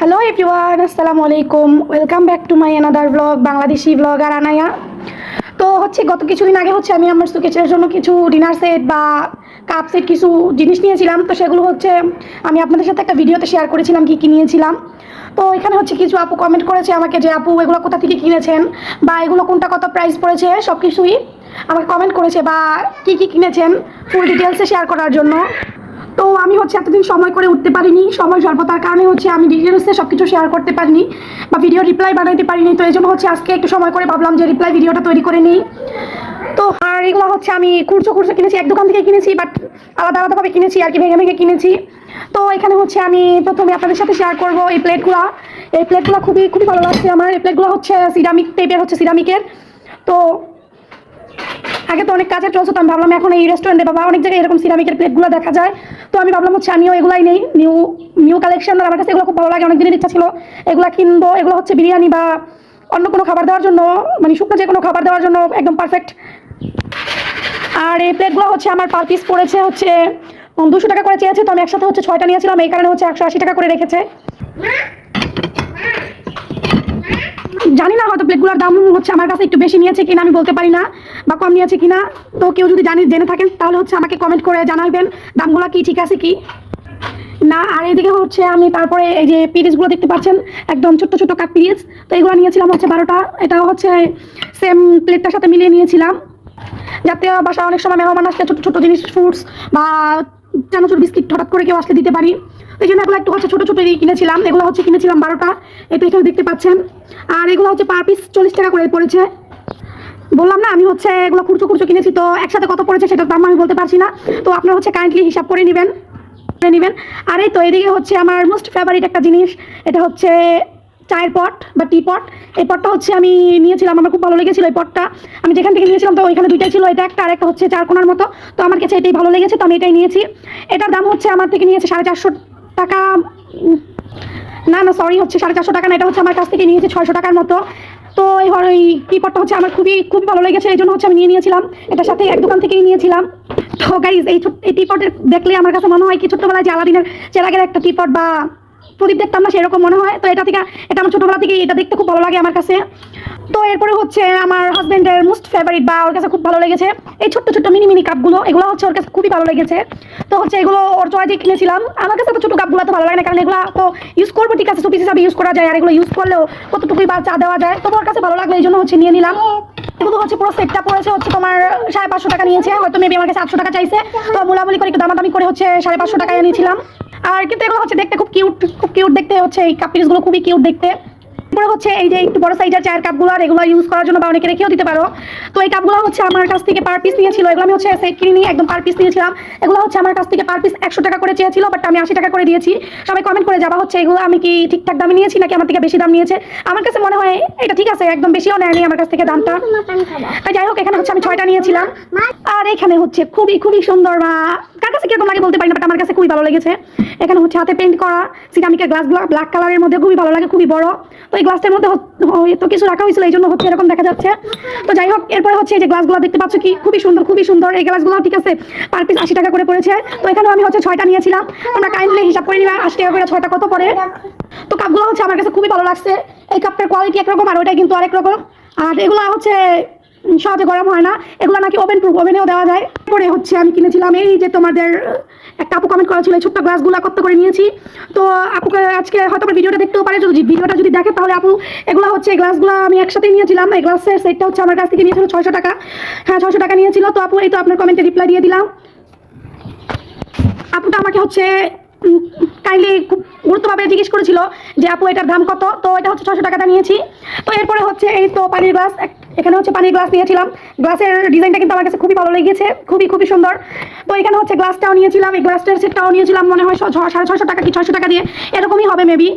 Hello everyone আসসালামু আলাইকুম welcome back to my another blog Bangladeshi blog আর আনায়া তো হচ্ছে গত কিছুদিন আগে হচ্ছে আমি আমার সুকেচের জন্য কিছু ডিনার সেট বা কাপ সেট কিছু জিনিস নিয়েছিলাম। তো সেগুলো হচ্ছে আমি আপনাদের সাথে একটা ভিডিওতে শেয়ার করেছিলাম, কি কী নিয়েছিলাম। তো এখানে হচ্ছে কিছু আপু কমেন্ট করেছে আমাকে যে, আপু, এগুলো কোথা থেকে কিনেছেন? বা এগুলো কোনটা কত প্রাইস পড়েছে? সব কিছুই আমাকে কমেন্ট করেছে বা কী কী কিনেছেন? ফুল ডিটেলসে শেয়ার করার জন্য। তো আমি হচ্ছে এতদিন সময় করে উঠতে পারিনি, সময় স্বল্পতার কারণে হচ্ছে আমি ডিটেলসে সব কিছু শেয়ার করতে পারিনি বা ভিডিও রিপ্লাই বানাইতে পারিনি, তো এই জন্য হচ্ছে আজকে একটু সময় করে ভাবলাম যে রিপ্লাই ভিডিওটা তৈরি করে নিই। তো আর এগুলো হচ্ছে আমি খুরচো খুরচো কিনেছি, এক দোকান থেকে কিনেছি বাট আলাদা আলাদাভাবে কিনেছি, আর কি ভেঙে ভেঙে কিনেছি। তো এখানে হচ্ছে আমি প্রথমে আপনাদের সাথে শেয়ার করব এই প্লেটগুলো এই প্লেটগুলো খুবই খুবই ভালো লাগছে আমার। এই প্লেটগুলো হচ্ছে সিরামিক টাইপের হচ্ছে সিরামিকের তো আগে তো অনেক কাজে চলছে তো আমি ভাবলাম এখন এই রেস্টুরেন্টে বাবা অনেক জায়গায় এরকম সিরামিকের প্লেটগুলো দেখা যায়। তো আমি ভাবলাম হচ্ছে আমিও এগুলাই নেই। নিউ নিউ কালেকশন আর আমার কাছে এগুলো খুব ভালো লাগে অনেক দিনের ইচ্ছা ছিল। এগুলো কিনবো, এগুলো হচ্ছে বিরিয়ানি বা অন্য কোনো খাবার দেওয়ার জন্য মানে শুকনো যে কোনো খাবার দেওয়ার জন্য একদম পারফেক্ট আর এই প্লেটগুলো হচ্ছে আমার পার পিস পড়েছে হচ্ছে দুশো টাকা করে চেয়েছে, তো আমি একসাথে হচ্ছে ছয়টা নিয়েছিলাম, এই কারণে হচ্ছে একশো আশি টাকা করে রেখেছে। জানি না হয়তো প্লেটগুলোর দাম হচ্ছে আমার কাছে একটু বেশি নিয়েছে কিনা, আমি বলতে পারি না, বা কম নিয়েছে কিনা। তো কেউ যদি জানি, জেনে থাকেন, তাহলে হচ্ছে আমাকে কমেন্ট করে জানাবেন, দামগুলো কি, ঠিক আছে কি? না, আর এদিকে হচ্ছে আমি তারপরে এই যে পিরিজগুলো দেখতে পাচ্ছেন, একদম ছোট্ট ছোট্ট কাপ পিরিজ তো এগুলো নিয়েছিলাম হচ্ছে বারোটা এটাও হচ্ছে সেম প্লেটটার সাথে মিলিয়ে নিয়েছিলাম। যাতে বাসা অনেক সময় মেহমান আসলে ছোটো ছোটো জিনিস ফ্রুটস বা চানাচুর বিস্কিট হঠাৎ করে কেউ আসলে দিতে পারি। এই জন্য এগুলো একটু হচ্ছে ছোটো ছোটো কিনেছিলাম। এগুলো হচ্ছে কিনেছিলাম বারোটা। এই এখানে দেখতে পাচ্ছেন। আর এগুলো হচ্ছে পার পিস চল্লিশ টাকা করে পড়েছে। বললাম না, আমি হচ্ছে এগুলো খুচরো খুচরো কিনেছি, তো একসাথে কত পড়েছে সেটার দাম আমি বলতে পারছি না। তো আপনারা হচ্ছে কাইন্ডলি হিসাব করে নেবেন। করে নেবেন। আর এই তো এদিকে হচ্ছে আমার মোস্ট ফেভারিট একটা জিনিস, এটা হচ্ছে চায়ের পট বা টি পট এই পটটা হচ্ছে আমি নিয়েছিলাম, আমার খুব ভালো লেগেছিল এই পটটা আমি যেখান থেকে নিয়েছিলাম, তো ওইখানে দুইটাই ছিল, এটা একটা আর একটা হচ্ছে চার কোনার মতো। তো আমার কাছে এটাই ভালো লেগেছে, তো আমি এটাই নিয়েছি। এটার দাম হচ্ছে আমার থেকে নিয়েছে সাড়ে চারশো টাকা না না সরি হচ্ছে সাড়ে চারশো টাকা না, এটা হচ্ছে আমার কাছ থেকে নিয়েছে ছয়শো টাকার মতো। তো এই হর- এই টিপটটা হচ্ছে আমার খুবই খুবই ভালো লেগেছে, এই জন্য হচ্ছে আমি নিয়ে নিয়েছিলাম। এটার সাথে এক দোকান থেকেই নিয়েছিলাম। তো গাইজ এই এই টিপট দেখলে আমার কাছে মনে হয় কি, ছোট্টবেলায় যে আলাদিনের চেরাগের একটা টিপট বা প্রদীপ দেখতাম না সেরকম মনে হয়। তো এটা থেকে, এটা আমার ছোটবেলা থেকে এটা দেখতে খুব ভালো লাগে আমার কাছে। তো এরপরে হচ্ছে আমার হাজবেন্ডের মোস্ট ফেভারিট বা ওর কাছে খুব ভালো লেগেছে, এই ছোট্ট ছোট্ট মিনি মিনি কাপগুলো এগুলো হচ্ছে ওর কাছে খুবই ভালো লেগেছে। তো হচ্ছে এগুলো ওর চয়েসে কিনেছিলাম। আমার কাছে তো ছোটো কাপগুলো তো ভালো লাগে না, কারণ এগুলো তো ইউজ করব, ঠিক আছে সুপিস হিসাবে ইউজ করা যায়, আর এগুলো ইউজ করলেও কতটুকুই বা চা দেওয়া যায়। তো ওর কাছে ভালো লাগল, এই জন্য হচ্ছে নিয়ে নিলাম। এগুলো হচ্ছে পুরো সেটটা পড়েছে হচ্ছে তোমার সাড়ে পাঁচশো টাকা নিয়েছে, হয়তো মেবি আমার কাছে আটশো টাকা চাইছে। তো মোলামুলি করে একটু দামাদামি করে হচ্ছে সাড়ে পাঁচশো টাকায় নিয়েছিলাম আর কিন্তু এগুলো হচ্ছে দেখতে খুব কিউট খুব কিউট দেখতে। হচ্ছে এই কাপ পিসগুলো খুবই কিউট দেখতে। তারপরে হচ্ছে এই যে একটু বড় সাইজের চায়ের কাপগুলো আর এগুলো ইউজ করার জন্য বা অনেকে রেখেও দিতে পারো। তো এই কাপগুলো হচ্ছে আমার কাছ থেকে পার পিস নিয়েছিল। এগুলো আমি হচ্ছে সেট কিনে নিয়ে একদম পার পিস নিয়েছিলাম। এগুলো হচ্ছে আমার কাছ থেকে পার পিস একশো টাকা করে চেয়েছিল বাট আমি আশি টাকা করে দিয়েছি। সবাই কমেন্ট করে যাওয়া হচ্ছে এগুলো আমি কি ঠিকঠাক দামে নিয়েছি নাকি আমার থেকে বেশি দাম নিয়েছে? আমার কাছে মনে হয় এটা ঠিক আছে একদম বেশিও নেয়নি আমার কাছ থেকে দামটা। তাই যাই হোক এখানে হচ্ছে আমি ছয়টা নিয়েছিলাম। আর এখানে হচ্ছে খুবই খুবই সুন্দর কার কাছে লাগে বলতে পারি না আমার কাছে খুবই ভালো লেগেছে। এখানে হচ্ছে হাতে পেন্ট করা সিরামিকের গ্লাসগুলো ব্ল্যাক কালারের মধ্যে খুবই ভালো লাগে, খুবই বড়। তো এই মধ্যে তো কিছু রাখা হয়েছিল, এই জন্য হচ্ছে এরকম দেখা যাচ্ছে। তো যাই হোক, এরপরে হচ্ছে এই যে গ্লাসগুলো দেখতে পাচ্ছ কি? খুবই সুন্দর খুবই সুন্দর। এই গ্লাসগুলো ঠিক আছে পার পিস আশি টাকা করে পড়েছে। তো এখানেও আমি হচ্ছে ছয়টা নিয়েছিলাম। তোমরা কাইন্ডলি হিসাব করে নিবা, আশি টাকা করে ছয়টা কত পড়ে। তো কাপগুলো হচ্ছে আমার কাছে খুবই ভালো লাগছে। এই কাপটার কোয়ালিটি একরকম, আর ওইটা কিন্তু আরেক রকম। আর এগুলো হচ্ছে সহজে গরম হয় না। এগুলো নাকি ওভেন প্রুফ ওভেনেও দেওয়া যায়। পরে হচ্ছে আমি কিনেছিলাম এই যে তোমাদের, একটা আপু কমেন্ট করা ছিল, এই ছোট্ট গ্লাসগুলো কত করে নিয়েছি। তো আপুকে আজকে হয়তো আমার ভিডিওটা দেখতেও পারে, যদি ভিডিওটা যদি দেখে, তাহলে আপু, এগুলো হচ্ছে এই গ্লাসগুলো আমি একসাথেই নিয়েছিলাম। এই গ্লাসের সেটটা হচ্ছে আমার কাছ থেকে নিয়েছিল ছয়শো টাকা। হ্যাঁ ছয়শো টাকা নিয়েছিল। তো আপু, এই তো আপনার কমেন্টে রিপ্লাই দিয়ে দিলাম। আপুটা আমাকে হচ্ছে কাইন্ডলি খুব গুরুত্বভাবে জিজ্ঞেস করেছিল যে, আপু, এটার দাম কত? তো এটা হচ্ছে ছশো টাকাটা নিয়েছি। তো এরপরে হচ্ছে এই তো পানির গ্লাস এখানে হচ্ছে পানির গ্লাস নিয়েছিলাম। গ্লাসের ডিজাইনটা কিন্তু আমার কাছে খুবই ভালো লেগেছে, খুবই খুবই সুন্দর। তো এখানে হচ্ছে গ্লাসটাও নিয়েছিলাম, এই গ্লাসটার সেটটাও নিয়েছিলাম, মনে হয় সাড়ে ছশো টাকা কি ছশো টাকা দিয়ে, এরকমই হবে মেবি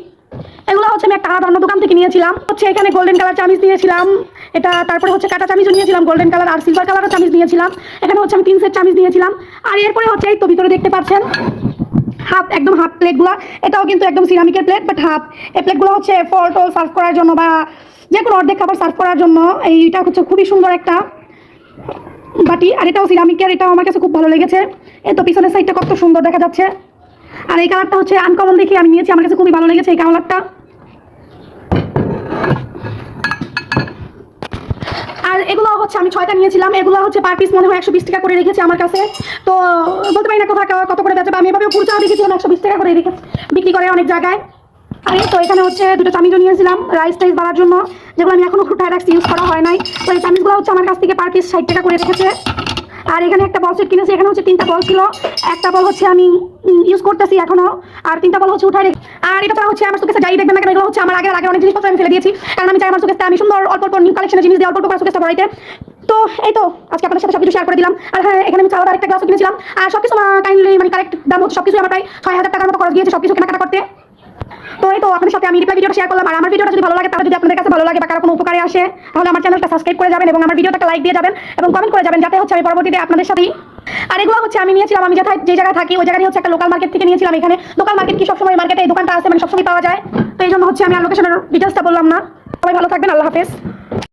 এগুলো হচ্ছে আমি একটা আলাদা অন্য দোকান থেকে নিয়েছিলাম। হচ্ছে এখানে গোল্ডেন কালার চামিচ নিয়েছিলাম, এটা তারপরে হচ্ছে কাটা চামিচও নিয়েছিলাম গোল্ডেন কালার আর সিলভার কালারও চামিজ নিয়েছিলাম। এখানে হচ্ছে আমি তিন সেট চামিচ নিয়েছিলাম। আর এরপরে হচ্ছে এই তো ভিতরে দেখতে পাচ্ছেন হাফ, একদম হাফ প্লেটগুলো এটাও কিন্তু একদম সিরামিকের প্লেট বাট হাফ। এই প্লেটগুলো হচ্ছে ফল টল সার্ভ করার জন্য বা যে কোনো অর্ধেক খাবার সার্ভ করার জন্য। এইটা হচ্ছে খুবই সুন্দর একটা বাটি, আর এটাও সিরামিকের এটাও আমার কাছে খুব ভালো লেগেছে। এত পিছনের সাইডটা কত সুন্দর দেখা যাচ্ছে। আর এই কালারটা হচ্ছে আনকমন দেখি আমি নিয়েছি, আমার কাছে খুবই ভালো লেগেছে এই কালারটা আর এগুলো হচ্ছে আমি ছয়টা নিয়েছিলাম এগুলো হচ্ছে পার পিস মনে হয় একশো বিশ টাকা করে রেখেছি আমার কাছে। তো, বলতে পারি না কোথায় কত করে বেঁচে বা আমি এভাবে খুচরা দেখেছিলাম একশো বিশ টাকা করে রেখে বিক্রি করে অনেক জায়গায়। আর, তো এখানে হচ্ছে দুটো চামিজও নিয়েছিলাম রাইস টাইস বাড়ার জন্য, যেগুলো আমি এখনও ফুটায় রাখছি ইউজ করা হয় নাই। তো এই চামিজগুলো হচ্ছে আমার কাছ থেকে পার পিস ষাট টাকা করে রেখেছে। আর এখানে একটা বল সেট কিনেছি, এখানে হচ্ছে তিনটা বল ছিল। একটা বল হচ্ছে আমি ইউজ করতেছি এখনও, আর তিনটা বল হচ্ছে উঠাই আর এটা হচ্ছে আমার সুকেসে যাই দেখবেন না কেন, এগুলো হচ্ছে আমার আগের আগে অনেক জিনিসপত্র আমি ফেলে দিয়েছি। কারণ আমি চাই আমার সুকেসটা আমি সুন্দর, অল্প অল্প নিউ কালেকশনের জিনিস দিয়ে অল্প অল্প করে সুকেসটা ভরাইতে। তো এই তো, আজকে আপনাদের সাথে সবকিছু শেয়ার করে দিলাম। আর হ্যাঁ এখানে আমি চাওয়ার আরেকটা গ্লাসও কিনেছিলাম। আর সবকিছু কাইন্ডলি মানে কারেক্ট দাম হচ্ছে সবকিছু আমার প্রায় ছয় হাজার টাকার মতো খরচ গিয়েছে সবকিছু কেনাকাটা করতে। তো এই তো আপনাদের সাথে আমি রিপ্লাই ভিডিওটা শেয়ার করলাম। আর আমার ভিডিওটা যদি ভালো লাগে, তাহলে যদি আপনাদের কাছে ভালো লাগে বা কারও কোনো উপকারে আসে, তাহলে আমার চ্যানেলটা সাবস্ক্রাইব করে যাবেন এবং আমার ভিডিওটাকে লাইক দিয়ে যাবেন এবং কমেন্ট করে যাবেন, যাতে হচ্ছে আমি পরবর্তীতে আপনাদের সাথেই আর এগুলো হচ্ছে আমি নিয়েছিলাম, আমি যেথায় যে জায়গায় থাকি, ওই জায়গায় হচ্ছে একটা লোকাল মার্কেট থেকে নিয়েছিলাম এখানে। লোকাল মার্কেট কি সবসময় মার্কেটে এই দোকানটা আছে মানে সবসময় পাওয়া যায়। তো এই জন্য হচ্ছে আমি আর লোকেশনের ডিটেলসটা বললাম না। সবাই ভালো থাকবেন, আল্লাহ হাফেজ।